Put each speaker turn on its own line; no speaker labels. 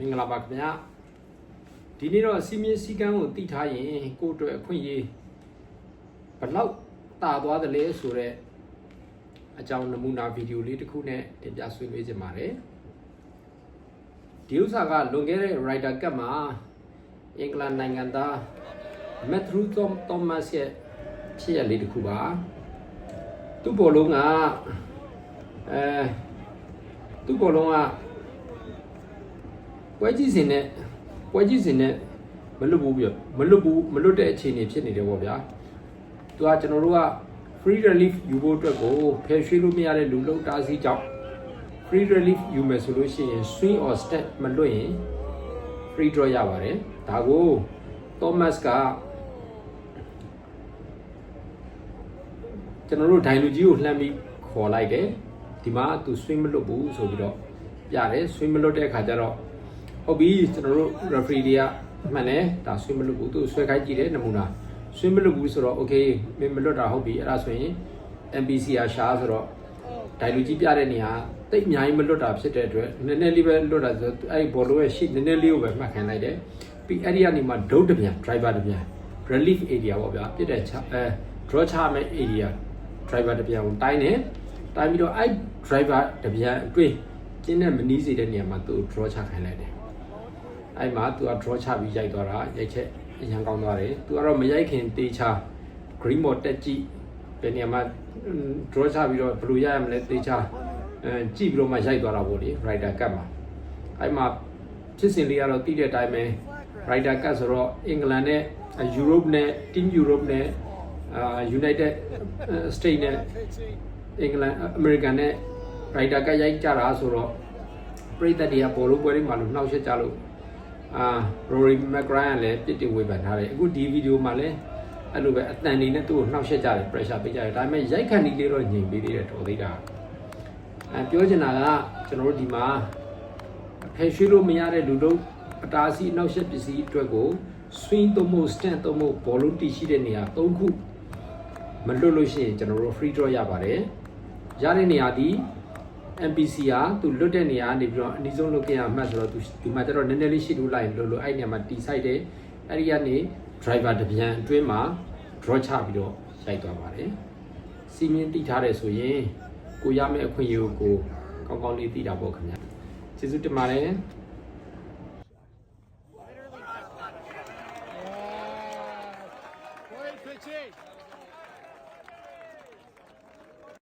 မင်္ဂလာပါခင်ဗျာဒီနေ့တော့စီမင်းစည်းကမ်းကိုသိထားရင်ကိုယ့်အတွက်အခွင့်အရေးဘလောက်တာသွားတယ်လဲဆိုတော့အကြောင်းနမူနာဗီဒီယိုလေးတစ်ခုနဲ့တင်ပြဆွေးနွေးခြင်းပါတယ်ဒီဥစ္စာကလွန်ခဲ့တဲ့ Ryder Cup မှာအင်္ဂလန်နိုင်ငံသား Matthew Thomas ရဲ့ဖြစ်ရလေးတစ်ခုပါသူ့ဘောလုံးကအဲသူ့ဘောလုံးက ပွဲကြည့်စင်နဲ့ပွဲကြည့်စင်နဲ့မလွတ်ဘူးပြမလွတ်ဘူးမလွတ်တဲ့အခြေအနေဖြစ်နေတယ်ပေါ့ဗျာသူကကျွန်တော်တို့က free relief ယူဖို့အတွက်ကိုဖယ်ရွှေ့လို့မရတဲ့လူလုံးတားဆီးကြောင့် free relief ယူမယ်ဆိုလို့ရှိရင် swing or step မလွတ်ရင် free draw ရပါတယ်ဒါကို Thomas ကကျွန်တော်တို့ဒိုင်လူကြီးကိုလှမ်းပြီးခေါ်လိုက်တယ်ဒီမှာသူ swing မလွတ်ဘူးဆိုပြီးတော့ပြတယ် swing မလွတ်တဲ့အခါကျတော့ ဟုတ်ပြီကျွန်တော်တို့ referee တွေကမှန်တယ်ဒါဆွေးမလွတ်ဘူးသူဆွဲခိုင်းကြည့်တယ်နမူနာဆွေးမလွတ်ဘူးဆိုတော့ okay မင်းမလွတ်တာဟုတ်ပြီအဲ့ဒါဆိုရင် MPC ကရှားဆိုတော့ဒိုင်လူကြီးပြတဲ့နေရာတိတ်အများကြီးမလွတ်တာဖြစ်တဲ့အတွက်နည်းနည်းလေးပဲလွတ်တာဆိုအဲ့ဘောလုံးရဲ့ရှေ့နည်းနည်းလေးကိုပဲမှတ်ခံလိုက်တယ်ပြီးအဲ့ဒီကနေမှဒုတ်တပြန် driver တပြန် relief area ပေါ့ဗျာပြစ်တဲ့ချအဲ draw ချမဲ့ area driver တပြန်ကိုတိုင်းတယ်တိုင်းပြီးတော့အဲ့ driver တပြန်အတွင်းကျင်းတဲ့မနီးစေတဲ့နေရာမှာသူ့ draw ချခိုင်းလိုက်တယ် အဲ့မှာသူက draw ချပြီးရိုက်သွားတာရိုက်ချက်အရန်ကောင်းသွားတယ်သူကတော့မရိုက်ခင်တေးချ green mode တက်ကြည့်ဘယ်နေရာမှာ draw ချပြီးတော့ဘယ်လိုရရမလဲတေးချအဲကြည့်ပြီးတော့မှရိုက်သွားတာပေါ့လေ rider cut မှာအဲ့မှာဖြစ်စဉ်လေးကတော့တိတဲ့အတိုင်းပဲ rider cut ဆိုတော့အင်္ဂလန်နဲ့ Europe နဲ့ team Europe နဲ့အာ United States နဲ့အင်္ဂလန် American နဲ့ rider cut ရိုက်ကြတာဆိုတော့ပြည်သက်တွေကပေါ်လို့ပွဲလေးမှာလို့နှောက်ရှက်ကြလို့ အာရိုရီမက်ဂရိုင်းကလည်းပြစ်တင်ဝေဖန်ထားတယ်အခုဒီဗီဒီယိုမှာလည်းအဲ့လိုပဲအတန်နေနဲ့သူ့ကိုနှောက်ယှက်ကြတယ် pressure ပေးကြတယ်ဒါပေမဲ့ရိုက်ခတ်နေလေးတော့ညင်ပေးသေးတယ်တော်သေးတာအဲပြောချင်တာကကျွန်တော်တို့ဒီမှာဖယ်ရွှေ့လို့မရတဲ့လူတို့အတားအဆီးအနှောက်ယှက်ပစ္စည်းအတွက်ကို swing သုံးဖို့ stand သုံးဖို့ဘောလုံးတီရှိတဲ့နေရာ၃ခုမလွတ်လို့ရှိရင်ကျွန်တော်တို့ free draw ရပါတယ်ရတဲ့နေရာဒီ MPC ကသူလွတ်တဲ့နေရာနေပြီးတော့အနည်းဆုံးလွတ်ခဲ့ရမှတ်ဆိုတော့သူဒီမှာကျတော့နည်းနည်းလေးရှိလို့လိုက်လို့လို့အဲ့နေရာမှာတီဆိုင်တယ်အဲ့ဒီကနေ driver တပြန်အတွင်းမှာ draw ချပြီးတော့ရိုက်သွားပါတယ်စီမင်းတိထားတယ်ဆိုရင်ကိုရမယ့်အခွင့်အရေးကိုကောင်းကောင်းလေးသိတာပေါ့ခင်ဗျာကျေးဇူးတင်ပါတယ်